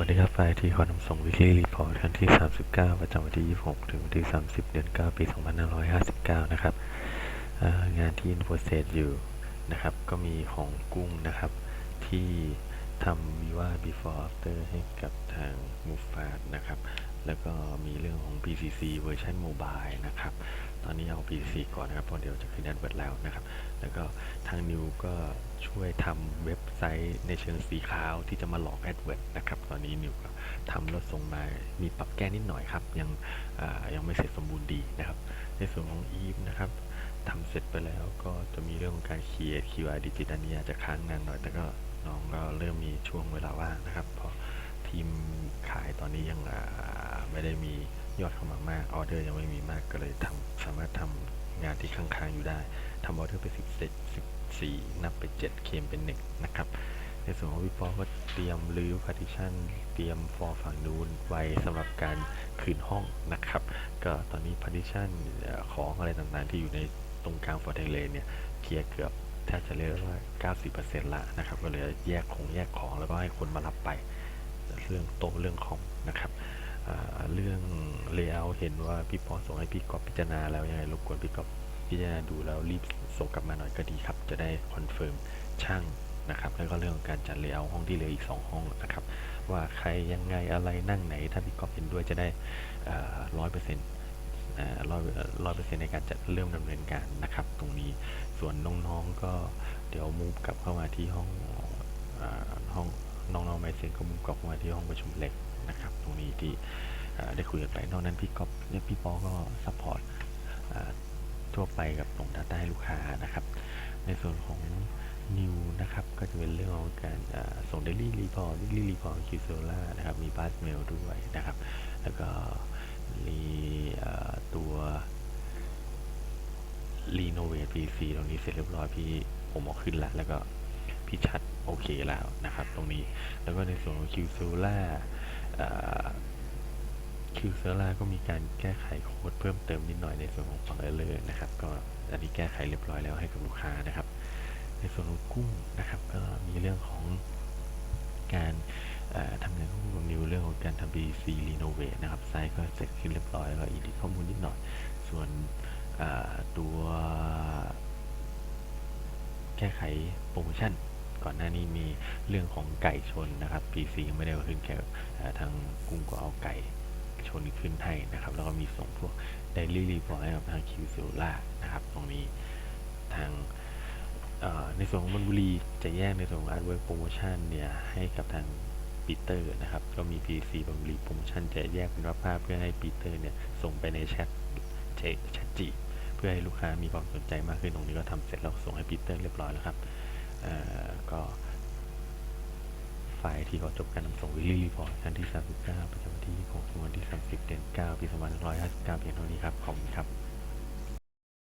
วัสดีครับไฟที่ขอนำส่งวิกฤตรีพอร์ตครั้งที่ 39 ประจำวันที่ 26 ถึงวันที่ 30 เดือน 9 ปี 2559 นะครับงานที่อินโฟเซตอยู่นะครับ ก็มีของกุ้งนะครับ ที่ทำวิว่า before after ให้กับทางมูฟาดนะครับ แล้วก็มีเรื่องของ PCC เวอร์ชัน mobile นะครับ ตอนนี้เอา PCC ก่อนนะครับเพราะเดี๋ยวจะขึ้น AdWord แล้วนะครับ แล้วก็ทางนิวก็ช่วยทำเว็บไซต์ในเชิงสีขาวที่จะมาหลอก AdWord นะครับ ตอนนี้นิวก็ทำแล้วส่งมา มีปรับแก้นิดหน่อยครับ ยังยังไม่เสร็จสมบูรณ์ดีนะครับ ในส่วนของ Eve นะครับทำเสร็จไปแล้วก็จะมีเรื่องของการ create QR digit อันนี้อาจจะค้างนานหน่อย แต่ก็น้องก็เริ่มมีช่วงเวลาว่างนะครับพราะทีมขายตอนนี้ยังไม่ได้มียอดเข้ามามากออเดอร์ยังไม่มีมากก็เลยทำสามารถทำงานที่ค้างๆอยู่ได้ทำออเดอร์ไป10 14 นับไป 7 เคมเป็น 1 นะครับ ในส่วนของวิปอก็เตรียมรื้อ partition เตรียม for ฝั่งนู้นไว้สำหรับการคืนห้องนะครับ ก็ตอนนี้ partition เอ่อของอะไรต่างๆ ที่อยู่ในตรงกลาง for Thailand เนี่ยเคลียร์เกือบแทบจะเรียกได้ว่า 90%ละนะครับ ก็เลยแยกของแยกของแล้วก็ให้คนมารับไป เรื่องโต๊ะเรื่องคอมนะครับเรื่อง layout เห็นว่าพี่ปอส่งให้พี่กอบพิจารณาแล้วยังไงรบกวนพี่กอบพิจารณาดูแล้วรีบส่งกลับมาหน่อยก็ดีครับ จะได้คอนเฟิร์มช่างนะครับ แล้วก็เรื่องของการจัด layout ห้องที่เหลืออีก 2 ห้องนะครับ ว่าใครยังไงอะไรนั่งไหน ถ้าพี่กอบเห็นด้วยจะได้ร้อยเปอร์เซ็นต์ร้อยร้อยเปอร์เซ็นต์ในการจัดเริ่มดำเนินการนะครับ ตรงนี้ส่วนน้องๆก็เดี๋ยวมูฟกลับเข้ามาที่ห้องอห้อง น้องๆไม่เซ็นก็มูฟกลับมาที่ห้องประชุมเล็กนะครับ ตรงนี้ที่ได้คุยกันไปนอกนั้นพี่กอบเนี่ยพี่ปอก็ซัพพอร์ตทั่วไปกับลง Data ให้ลูกค้านะครับ ในส่วนของนิวนะครับ ก็จะเป็นเรื่องของการอ่าส่ง Daily Report Weekly Report q s o l a นะครับ มี b u s Mail ด้วยนะครับ แล้วก็มีตัว Renovate PC ตรงนี้เสร็จเรียบร้อยพี่ผมเอาขึ้นแล้วแล้วก็พี่ชัด เคแล้วนะครับตรงนี้แล้วก็ในส่วนของ q s o l a คิวเซอร่าก็มีการแก้ไขโค้ดเพิ่มเติมนิดหน่อยในส่วนของฝั่งเอเลอร์นะครับก็อันนี้แก้ไขเรียบร้อยแล้วให้กับลูกค้านะครับ ในส่วนของกุ้งนะครับก็มีเรื่องของการทำงานคู่กับนิวเรื่องของการทำ BC Renovate นะครับไซต์ก็เสร็จขึ้นเรียบร้อยแล้วก็อีดิข้อมูลนิดหน่อย ส่วนตัวแก้ไขโปรโมชั่น ก่อนหน้านี้มีเรื่องของไก่ชนนะครับ PC ยังไม่ได้ขึ้นแค่ทางกุ้งก็เอาไก่ชนขึ้นให้นะครับ แล้วก็มีส่งพวก Daily Report ให้กับทาง q s o l a นะครับ ตรงนี้ทางในส่วนของมนบุรีจะแยกในส่วนของ Artwork Promotion เนี่ยให้กับทางปีเตอร์นะครับ ก็มี PC บนบุรีโปรโมชั่นจะแยกเป็นภาพเพื่อให้ปีเตอร์เนี่ยส่งไปในแชทแชทจีเพื่อให้ลูกค้ามีความสนใจมากขึ้นตรงนี้ก็ทำเสร็จแล้วส่งให้ปีเตอร์เรียบร้อยแล้วครับ ก็ไฟล์ที่เขาจบการนำส่งวิลลี่รีพอร์ตชั้นที่ 39 ประจำวันที่6ถึงวันที่ 30 เดือน 9 ปี 2559 เพียงเท่านี้ครับ ขอบคุณครับ